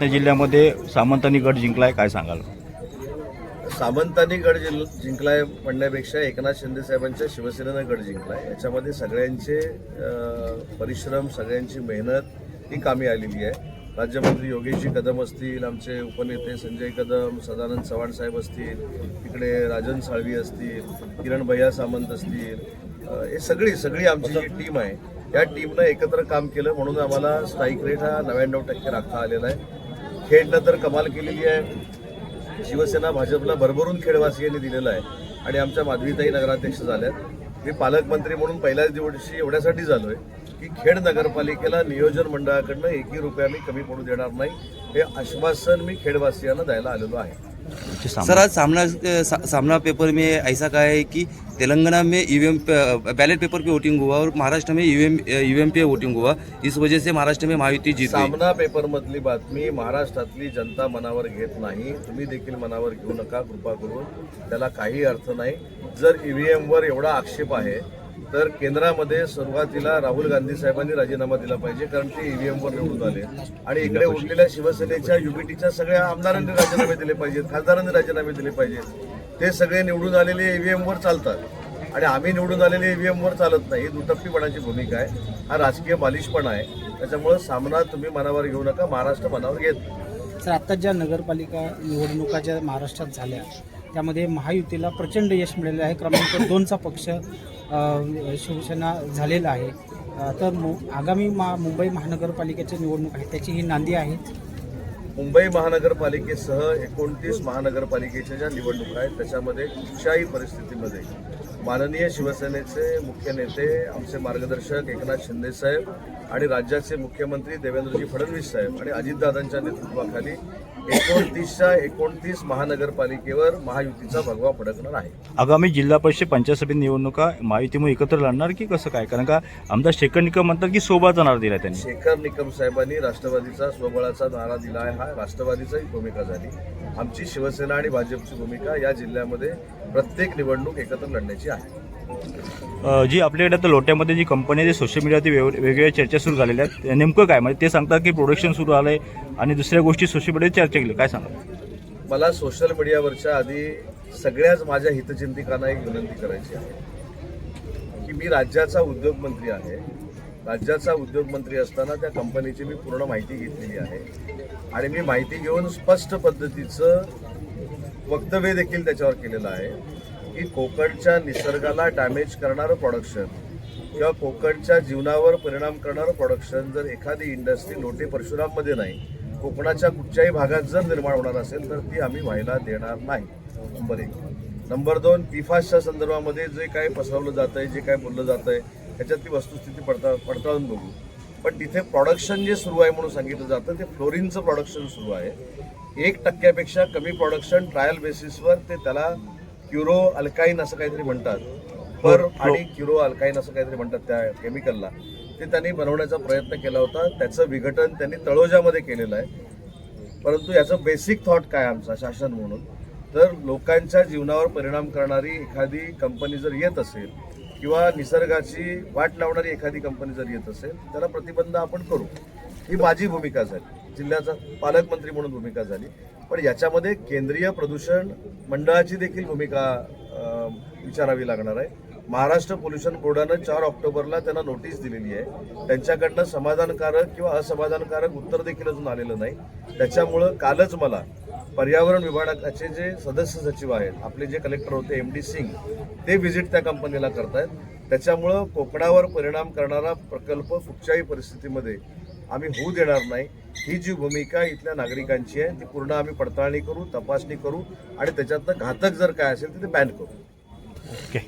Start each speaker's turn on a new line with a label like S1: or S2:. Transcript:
S1: यवतमाळ जिल्ह्यामध्ये सामंतांनी गड जिंकलाय काय सांगाल?
S2: सामंतांनी गड जिल जिंकलाय म्हणण्यापेक्षा एकनाथ शिंदे साहेबांच्या शिवसेनेनं गड जिंकलाय. याच्यामध्ये सगळ्यांचे परिश्रम सगळ्यांची मेहनत ही कामी आलेली आहे. राज्यमंत्री योगेशजी कदम असतील आमचे उपनेते संजय कदम सदानंद चव्हाण साहेब असतील तिकडे राजन साळवी असतील किरण भैया सामंत असतील हे सगळी सगळी आमची जी टीम आहे या टीमनं एकत्र काम केलं म्हणून आम्हाला स्ट्राईक रेट हा नव्याण्णव टक्के राखता आलेला आहे. खेडनं तर कमाल केलेली आहे. शिवसेना भाजपला भरभरून खेडवासियांनी दिलेला आहे. आणि आमच्या माधवीताई नगराध्यक्ष झाल्यात. मी पालकमंत्री म्हणून पहिल्याच दिवशी एवढ्यासाठी झालोय की खेड नगरपालिकेला नियोजन मंडळाकडनं एकही रुपया मी कमी पडू देणार नाही. हे आश्वासन मी खेडवासियांना द्यायला आलेलो आहे.
S3: सर आज सामना सा- सामना पेपर में ऐसा का है कि तेलंगाना में ईवीएम बैलेट पेपर पे वोटिंग हुआ और महाराष्ट्र में ईवीएम ईवीएम पे वोटिंग हुआ। इस वजह से महाराष्ट्र में महायुति जीत
S2: सामना पेपर मधली बातमी महाराष्ट्रातली जनता मनावर घेत नाही. तुम्ही देखील मनावर घेऊ नका कृपा करून. त्याला काही अर्थ नाही. जर ईव्हीएम वर एवढा आक्षेप आहे तर केंद्रामध्ये सुरुवातीला राहुल गांधी साहेबांनी राजीनामा दिला पाहिजे कारण ते ईव्हीएम वर निवडून आले. आणि इकडे उरलेल्या शिवसेनेच्या युबीटीच्या सगळ्या आमदारांनी राजीनामे दिले पाहिजेत खासदारांनी राजीनामे दिले पाहिजेत. ते सगळे निवडून आलेले ईव्हीएम वर चालतात. आणि आम्ही निवडून आलेले ईव्हीएम वर चालत नाही ही दुटप्पीपणाची भूमिका आहे. हा राजकीय बालिशपणा आहे. त्याच्यामुळे सामना तुम्ही मनावर घेऊ नका महाराष्ट्र मनावर घेत नाही.
S4: सर आता ज्या नगरपालिका निवडणुका ज्या महाराष्ट्रात झाल्या त्यामध्ये महायुतीला प्रचंड यश मिळालेलं आहे. क्रमांक दोनचा पक्ष शिवसेना झालेला आहे. तर मु आगामी मा मुंबई महानगरपालिकेच्या निवडणूक आहे त्याची ही नांदी आहे.
S2: मुंबई महानगरपालिकेसह एकोणतीस महानगरपालिकेच्या ज्या निवडणुका आहेत त्याच्यामध्ये कुठच्याही परिस्थितीमध्ये माननीय शिवसेनेचे मुख्य नेते आमचे मार्गदर्शक एकनाथ शिंदे साहेब आणि राज्याचे मुख्यमंत्री देवेंद्रजी फडणवीस साहेब आणि अजितदादांच्या नेतृत्वाखाली एकोणतीसच्या एकोणतीस महानगरपालिकेवर महायुतीचा भगवा फडकणार आहे.
S1: आगामी जिल्हा परिषद पंचायत समिती निवडणुका महायुतीमुळे एकत्र लढणार की कसं काय? कारण का आमदार शेखर निकम म्हणतात की सोबत नारा दिला त्यांनी.
S2: शेखर निकम साहेबांनी राष्ट्रवादीचा स्वबळाचा नारा दिला आहे हा राष्ट्रवादीचाही भूमिका झाली. आमची शिवसेना आणि भाजपची भूमिका या जिल्ह्यामध्ये प्रत्येक निवडणूक एकत्र लढण्याची आहे.
S1: जी आपल्याकडे आता लोट्यामध्ये जी कंपनी आहे सोशल मीडियावरती वेग वेगवेगळ्या चर्चा सुरू झालेल्या आहेत नेमकं काय? म्हणजे ते सांगतात की प्रोडक्शन सुरू आलंय आणि दुसऱ्या गोष्टी सोशल मीडियावर चर्चा केली. काय सांगा
S2: मला सोशल मीडियावरच्या आधी सगळ्याच माझ्या हितचिंतिकांना एक विनंती करायची आहे. की मी राज्याचा उद्योगमंत्री आहे. राज्याचा उद्योगमंत्री असताना त्या कंपनीची मी पूर्ण माहिती घेतलेली आहे. आणि मी माहिती घेऊन स्पष्ट पद्धतीचं वक्तव्य देखील त्याच्यावर केलेलं आहे. की कोकणच्या निसर्गाला डॅमेज करणारं प्रोडक्शन किंवा कोकणच्या जीवनावर परिणाम करणारं प्रोडक्शन जर एखादी इंडस्ट्री लोटे परशुराममध्ये नाही कोकणाच्या कुठच्याही भागात जर निर्माण होणार असेल तर ती आम्ही व्हायला देणार नाही. नंबर एक. नंबर दोन पिफासच्या संदर्भामध्ये जे काय पसरवलं जात आहे जे काय बोललं जात आहे त्याच्यातली वस्तुस्थिती पडता पडताळून बघू. पण तिथे प्रोडक्शन जे सुरू आहे म्हणून सांगितलं जातं ते फ्लोरिनचं प्रोडक्शन सुरू आहे. एक टक्क्यापेक्षा कमी प्रोडक्शन ट्रायल बेसिसवर ते त्याला क्युरो अल्काईन असं काहीतरी म्हणतात. पर आणि क्युरो अल्काईन असं काहीतरी म्हणतात त्या केमिकलला ते त्यांनी बनवण्याचा प्रयत्न केला होता. त्याचं विघटन त्यांनी तळोजामध्ये केलेलं आहे. परंतु याचं बेसिक थॉट काय आमचा शासन म्हणून? तर लोकांच्या जीवनावर परिणाम करणारी एखादी कंपनी जर येत असेल किंवा निसर्गाची वाट लावणारी एखादी कंपनी जर येत असेल त्याला प्रतिबंध आपण करू. ही माझी भूमिका झाली. जिल्ह्याचा पालकमंत्री म्हणून भूमिका झाली. पण याच्यामध्ये केंद्रीय प्रदूषण मंडळाची देखील भूमिका विचारावी लागणार आहे. महाराष्ट्र पोल्युशन बोर्डानं चार ऑक्टोबरला त्यांना नोटीस दिलेली आहे. त्यांच्याकडनं समाधानकारक किंवा असमाधानकारक उत्तर देखील अजून आलेलं नाही. त्याच्यामुळं कालच मला पर्यावरण विभागाचे जे सदस्य सचिव आहेत आपले जे कलेक्टर होते एम डी सिंग ते व्हिजिट त्या कंपनीला करतायत. त्याच्यामुळं कोकणावर परिणाम करणारा प्रकल्प कुठच्याही परिस्थितीमध्ये आम्ही होऊ देणार नाही. ही जी भूमिका इथल्या नागरिकांची आहे ती पूर्ण आम्ही पडताळणी करू तपासणी करू आणि त्याच्यातनं घातक जर काय असेल तर ते बॅन करू.
S1: ओके